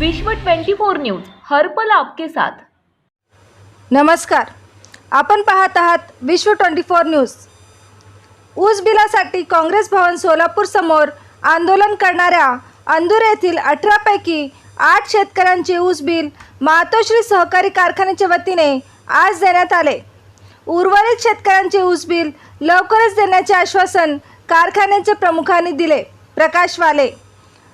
विश्व 24 न्यूज हरपल आपके साथ. नमस्कार. आपण पाहत आहात विश्व ट्वेंटी फोर न्यूज. ऊस बिलासाठी काँग्रेस भवन सोलापूर समोर आंदोलन करणाऱ्या अंदूर येथील अठरापैकी आठ शेतकऱ्यांचे ऊस बिल मातोश्री सहकारी कारखान्याच्या वतीने आज देण्यात आले. उर्वरित शेतकऱ्यांचे ऊस बिल लवकरच देण्याचे आश्वासन कारखान्याच्या प्रमुखांनी दिले प्रकाश वाले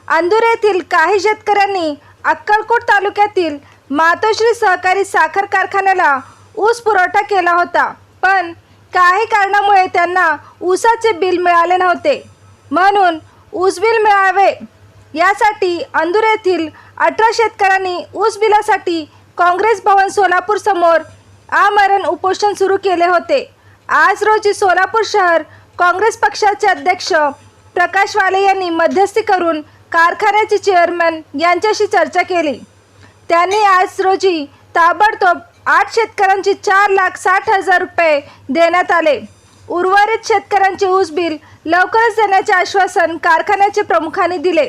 अंदूर येथील काही शेतकऱ्यांनी अक्कलकोट तालुक्यातील मातोश्री सहकारी साखर कारखान्याला ऊस पुरवठा केला होता पण काही कारणामुळे त्यांना ऊसाचे बिल मिळाले नव्हते. म्हणून ऊस बिल मिळावे यासाठी अंदूर येथील अठरा शेतकऱ्यांनी ऊस बिलासाठी काँग्रेस भवन सोलापूर समोर आमरण उपोषण सुरू केले होते. आज रोजी सोलापूर शहर काँग्रेस पक्षाचे अध्यक्ष प्रकाशवाले यांनी मध्यस्थी करून कारखान्याचे चेअरमन यांच्याशी चर्चा केली. त्यांनी आज रोजी ताबडतोब आठ शेतकऱ्यांचे चार लाख साठ हजार रुपये देण्यात आले. उर्वरित शेतकऱ्यांचे ऊस बिल लवकरच देण्याचे आश्वासन कारखान्याचे प्रमुखांनी दिले.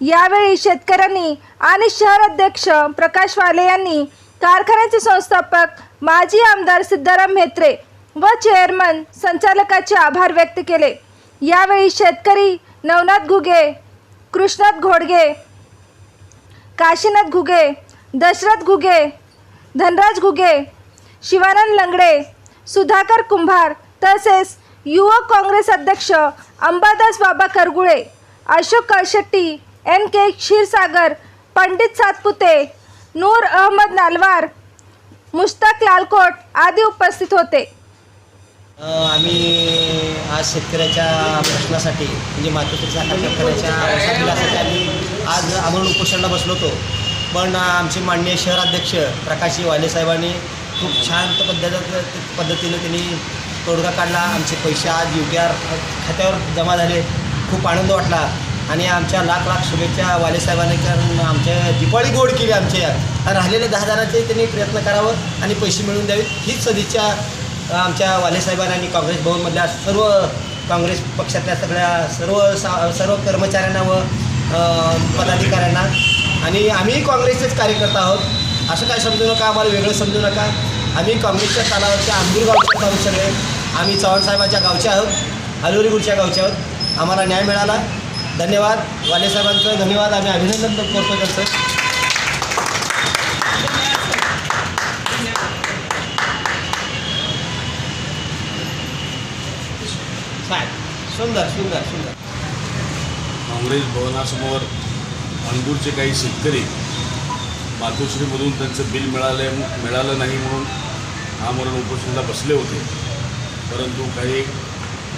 यावेळी शेतकऱ्यांनी आणि शहर अध्यक्ष प्रकाश वाले यांनी कारखान्याचे संस्थापक माजी आमदार सिद्धाराम म्हेत्रे व चेअरमन संचालकाचे आभार व्यक्त केले. यावेळी शेतकरी नवनाथ घुगे कृष्णात घोडगे काशीनाथ घुगे दशरथ घुगे धनराज घुगे शिवानंद लंगडे सुधाकर कुंभार तसेच युवक काँग्रेस अध्यक्ष अंबादास बाबा करगुळे अशोक कळशेट्टी एन के क्षीरसागर पंडित सातपुते नूर अहमद नालवार मुश्ताक लालकोट आदी उपस्थित होते. आम्ही आज शेतकऱ्याच्या प्रश्नासाठी म्हणजे मातृत्वाच्या शेतकऱ्याच्या ऊसा आम्ही आज आमरण उपोषणाला बसलो होतो. पण आमचे माननीय शहराध्यक्ष प्रकाशजी वाले साहेबांनी खूप छान पद्धत पद्धतीनं त्यांनी तोडगा काढला. आमचे पैसे आज यू टी आर खात्यावर जमा झाले. खूप आनंद वाटला. आणि आमच्या लाख लाख शुभेच्छा वाले साहेबांनी कारण आमच्या दिपाळी गोड केली आमच्या राहिलेल्या राहिलेले दहा जणांचे त्यांनी प्रयत्न करावं आणि पैसे मिळवून द्यावेत. हीच सदिच्छा आमच्या वालेसाहेबांना आणि काँग्रेस भवनमधल्या सर्व काँग्रेस पक्षातल्या सगळ्या सर्व सा सर्व कर्मचाऱ्यांना व पदाधिकाऱ्यांना आणि आम्ही काँग्रेसचेच कार्यकर्ता आहोत. असं काय समजू नका आम्हाला वेगळं समजू नका. आम्ही काँग्रेसच्या तालावरच्या आंबूर गावचे काँग्रेस सगळे आम्ही चव्हाणसाहेबांच्या गावचे आहोत. अलोरीगुडच्या गावचे आहोत. आम्हाला न्याय मिळाला. धन्यवाद. वाले साहेबांचं धन्यवाद. आम्ही अभिनंदन करतो त्यांचं काय सुंदर सुंदर सुंदर. काँग्रेस भवनासमोर अंगूरचे काही शेतकरी मातोश्रीमधून त्यांचं बिल मिळाले मिळालं नाही म्हणून आमरण उपोषणाला बसले होते. परंतु काही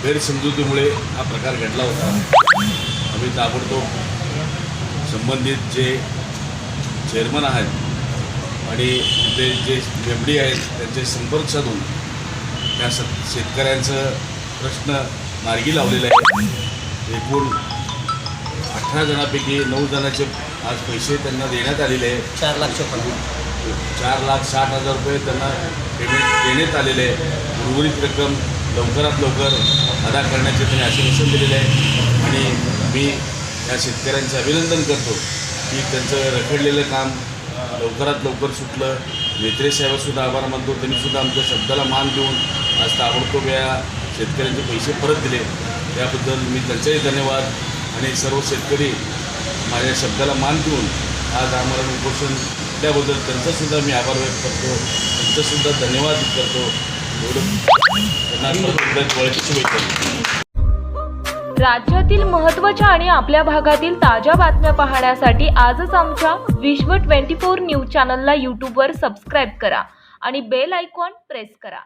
गैरसमजुतीमुळे हा प्रकार घडला होता. आम्ही ताबडतोब संबंधित जे चेअरमन आहेत आणि ते जे एम डी आहेत त्यांचे संपर्क साधून त्या स शेतकऱ्यांचं प्रश्न मार्गी लावलेला आहे. एकूण अठरा जणांपैकी नऊ जणांचे आज पैसे त्यांना देण्यात आलेले आहे. चार लाख चार लाख साठ हजार रुपये त्यांना पेमेंट देण्यात आलेले आहे. उर्वरित रक्कम लवकरात लवकर अदा करण्याचे त्यांनी आश्वासन दिलेले आहे. आणि मी या शेतकऱ्यांचं अभिनंदन करतो की त्यांचं रखडलेलं काम लवकरात लवकर सुटलं. नेत्रे साहेबसुद्धा आभार मानतो. त्यांनीसुद्धा आमच्या शब्दाला मान देऊन आज ताबडतोब या शेतकऱ्यांचे पैसे परत दिले. त्याबद्दल मी त्यांचाही धन्यवाद आणि सर्व शेतकरी माझ्या शब्दाला मान देऊन आज आम्हाला उपोषण त्याबद्दल त्यांचासुद्धा मी आभार व्यक्त करतो. त्यांचासुद्धा धन्यवाद करतो. राज्यातील महत्त्वाच्या आणि आपल्या भागातील ताज्या बातम्या पाहण्यासाठी आजच आमच्या विश्व 24 न्यूज चॅनलला यूट्यूबवर सबस्क्राईब करा आणि बेल आयकॉन प्रेस करा.